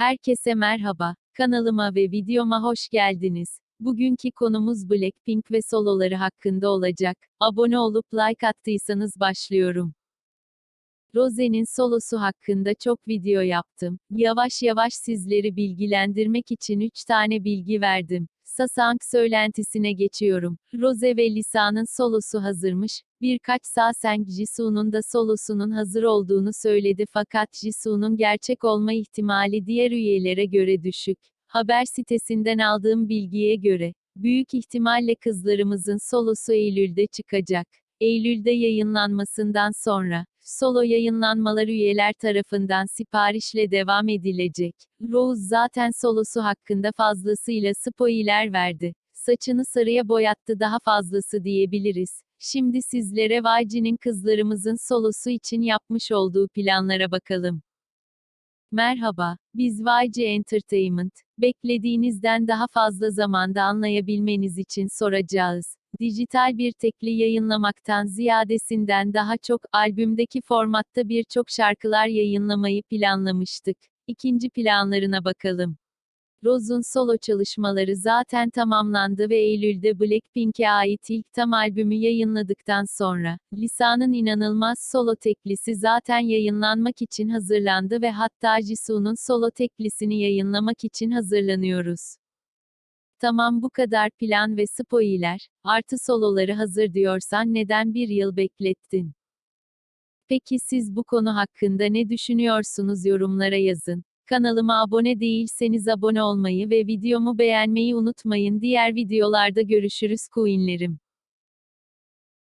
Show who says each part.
Speaker 1: Herkese merhaba. Kanalıma ve videoma hoş geldiniz. Bugünkü konumuz Blackpink ve soloları hakkında olacak. Abone olup like attıysanız başlıyorum. Rose'nin solosu hakkında çok video yaptım. Yavaş yavaş sizleri bilgilendirmek için 3 tane bilgi verdim. Sasang söylentisine geçiyorum. Rose ve Lisa'nın solosu hazırmış. Birkaç Sasang Jisoo'nun da solosunun hazır olduğunu söyledi fakat Jisoo'nun gerçek olma ihtimali diğer üyelere göre düşük. Haber sitesinden aldığım bilgiye göre, büyük ihtimalle kızlarımızın solosu Eylül'de çıkacak. Eylül'de yayınlanmasından sonra, solo yayınlanmalar üyeler tarafından siparişle devam edilecek. Rose zaten solosu hakkında fazlasıyla spoiler verdi. Saçını sarıya boyattı daha fazlası diyebiliriz. Şimdi sizlere YG'nin kızlarımızın solosu için yapmış olduğu planlara bakalım. Merhaba, biz YG Entertainment, beklediğinizden daha fazla zamanda anlayabilmeniz için soracağız. Dijital bir tekli yayınlamaktan ziyadesinden daha çok albümdeki formatta birçok şarkılar yayınlamayı planlamıştık. İkinci planlarına bakalım. Rose'un solo çalışmaları zaten tamamlandı ve Eylül'de Blackpink'e ait ilk tam albümü yayınladıktan sonra, Lisa'nın inanılmaz solo teklisi zaten yayınlanmak için hazırlandı ve hatta Jisoo'nun solo teklisini yayınlamak için hazırlanıyoruz. Tamam bu kadar plan ve spoiler, artı soloları hazır diyorsan neden bir yıl beklettin? Peki siz bu konu hakkında ne düşünüyorsunuz yorumlara yazın. Kanalıma abone değilseniz abone olmayı ve videomu beğenmeyi unutmayın. Diğer videolarda görüşürüz coinlerim.